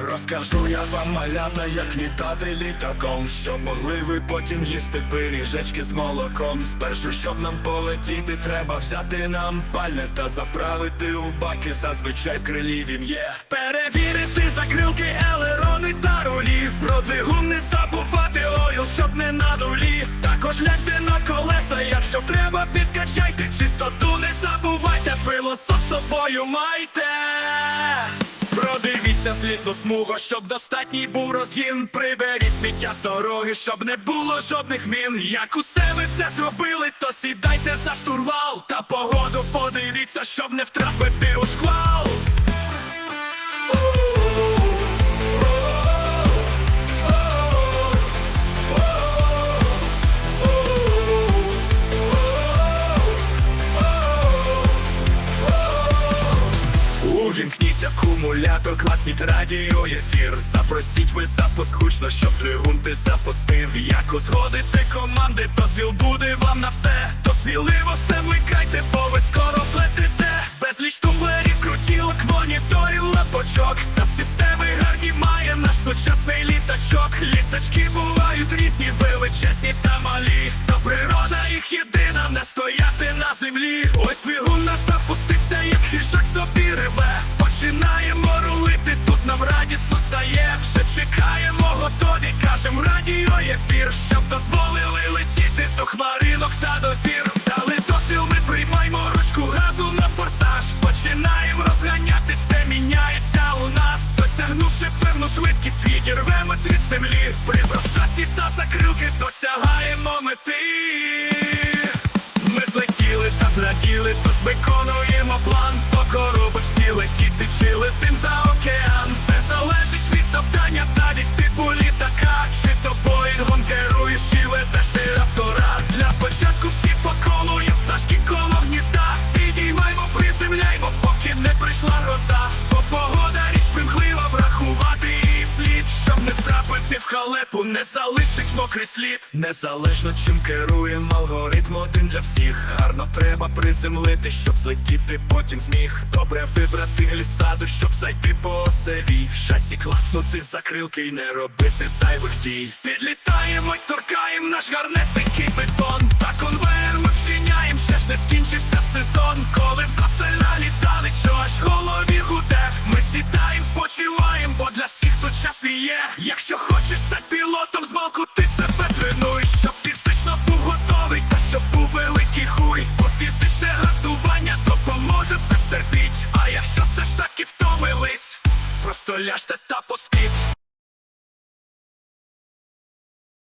Розкажу я вам малята, як літати літаком, щоб могли ви потім їсти пиріжечки з молоком. Спершу, щоб нам полетіти, треба взяти нам пальне та заправити у баки. Зазвичай в крилі він є. Перевірити закрилки, елерони та рулі. Про двигун не забувати ойл, щоб не на нулі. Також гляньте на колеса, якщо треба, підкачайте. Чистоту не забувайте, пилосос з собою майте. Продивіться слідну смугу, щоб достатній був розгін. Приберіть сміття з дороги, щоб не було жодних мін. Як усе ви це зробили, то сідайте за штурвал. Та погоду подивіться, щоб не втрапити у шквал. Увімкніть акумулятор, класніть радіо ефір. Запросіть ви запуск гучно, щоб двигун ти запустив. Як узгодите команди, дозвіл буде вам на все. То сміливо все вмикайте, бо ви скоро влетите. Безліч тумблерів, крутілок, моніторів, лапочок. Та системи гарні має наш сучасний літачок. Літачки бувають різні, величезні та малі. Запустився, собі реве. Починаємо рулити, тут нам радісно стає. Вже чекаємо, готові, кажем радіо ефір, щоб дозволили летіти до хмаринок та до зір. Дали дозвіл, ми приймаємо ручку газу на форсаж. Починаємо розганяти, все міняється у нас. Досягнувши певну швидкість, відірвемось від землі. Прибрав шасі та закрилки, досягаємо мети. Ми злетіли та зраділи, тож виконуємо гроза Бо погода річ примхлива, врахувати її слід Щоб не втрапити в халепу, не залишить мокрий слід. Незалежно чим керуємо, алгоритм один для всіх. Гарно треба приземлити, щоб злетіти, потім зміг. Добре вибрати глісаду, щоб зайти по осеві. Шасі класнути закрилки і не робити зайвих дій. Підлітаємо й торкаємо наш гарнесенький бетон. Та конвейер ми вчиняєм, ще ж не скінчився сезон. Коли вдосталь налітали, є. Якщо хочеш стати пілотом, змалку ти себе тренуй Щоб фізично був готовий, та щоб був великий хуй Бо фізичне готування допоможе все стерпіть. А якщо все ж таки втомились, просто ляжте та поспіть